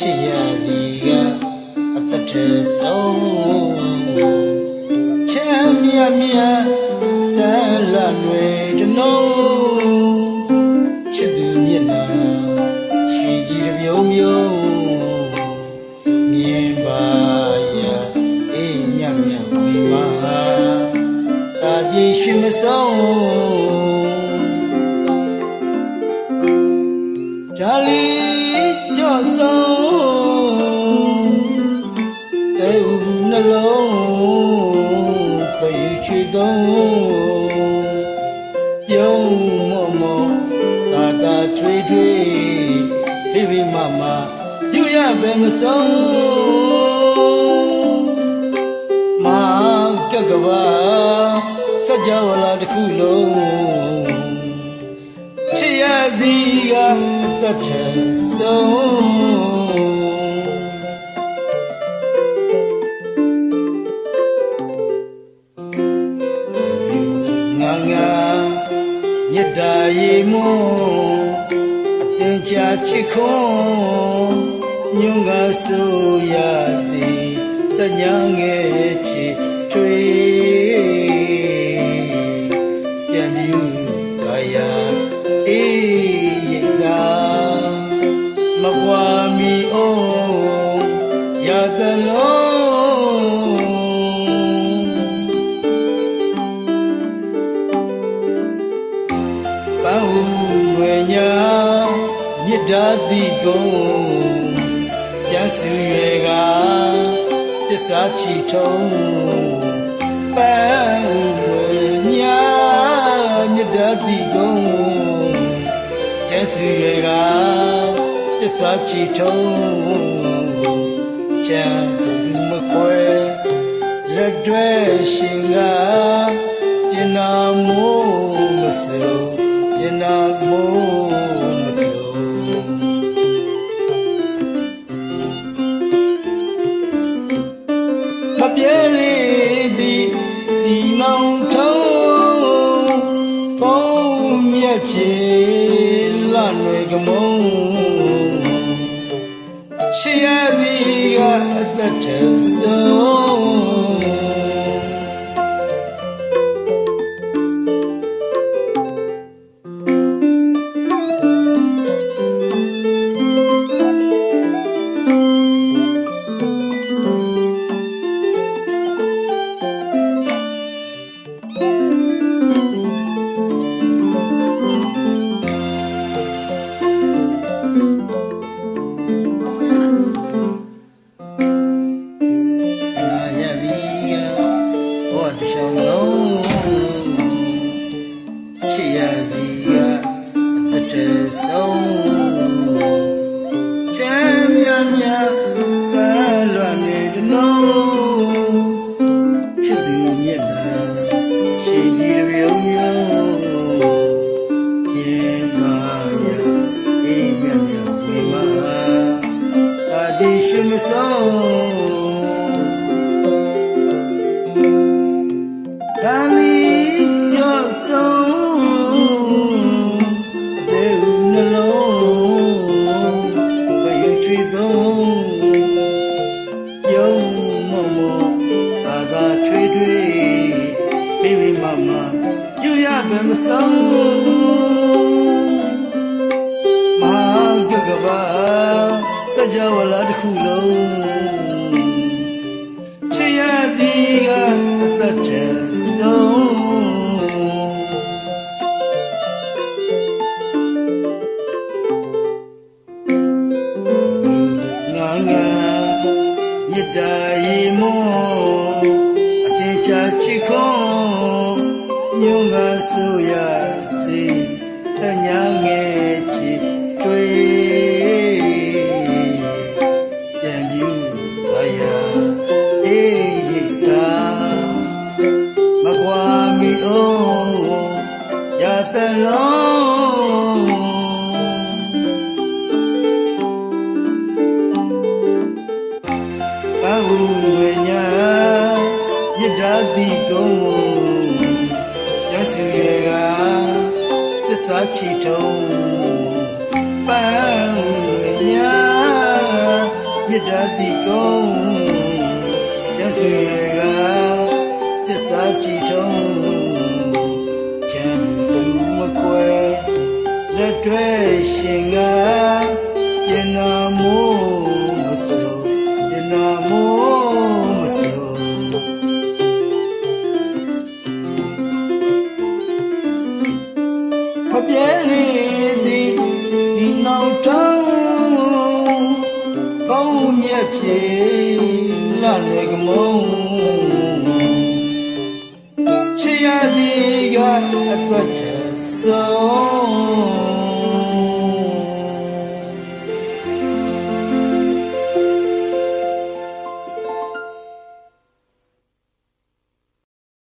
ချစ်ရ လုံးခွေချွေသုံးပြုံးမော့မော့တာတာထွေးထွေးဖိဖိမမယူရပဲမဆုံးမာကကဘာစัจ java လာတစ်ခုလုံးချစ်ရသ ရေမွန်အတင်ချာချစ်ခွန်ညွန်ကဆိုရသည်တညာငယ်ချစ်ထွေပြန်ပြီးကာယ တာတိကုံကျန်းစုရွယ်ကတစ္ဆာချီထုံးပန်းဟူွယ်ညာမြစ်တာတိကုံကျန်းစုရွယ်ကတစ္ဆာချီထုံးချမ်းဘူးမခွဲလက်တွဲရှင်ကကျင်နာမိုးမစိုးကျင်နာမိုးမ မြက်ဖြေလနွယ်ကမုံရှိရသည်ကအသက်ထဆုံး င်ပါရအေးမြမြဝေမာတာဒီရှိမဆုံးဒါလီကြော့ဆုံးအသေးဦးနှလုံးဘယ်ယူချွေသုံးပြုံးမမောသာသာထွေးထွေးမိမိမ ကကဘာစကြဝဠာတစ်ခုလုံးချစ်ရသည်ကအသက်ထဆုံးငါငါမြတ်တာရေမောအတင်ချာချစ်ခွန်ညုံငါဆိုရသည်တညာငယ် တလုံးပန်းဟူဝေညာမြစ်တာတိကုံရစုရေကသစ္စာချီထုံးပန်းဝေညာမြတ်တာတိကုံကျဆူရေကတစ္ဆာချီထုံး တွဲရှင်ကရင်နာမိုးမစိုးရင်နာမိုးမစိုးမပြဲလေသည်ဒီနောက်ထောင်းကောင်းမြတ်ပြေလာလေကမုံချီရသည်ကအကွက်ထဆုံး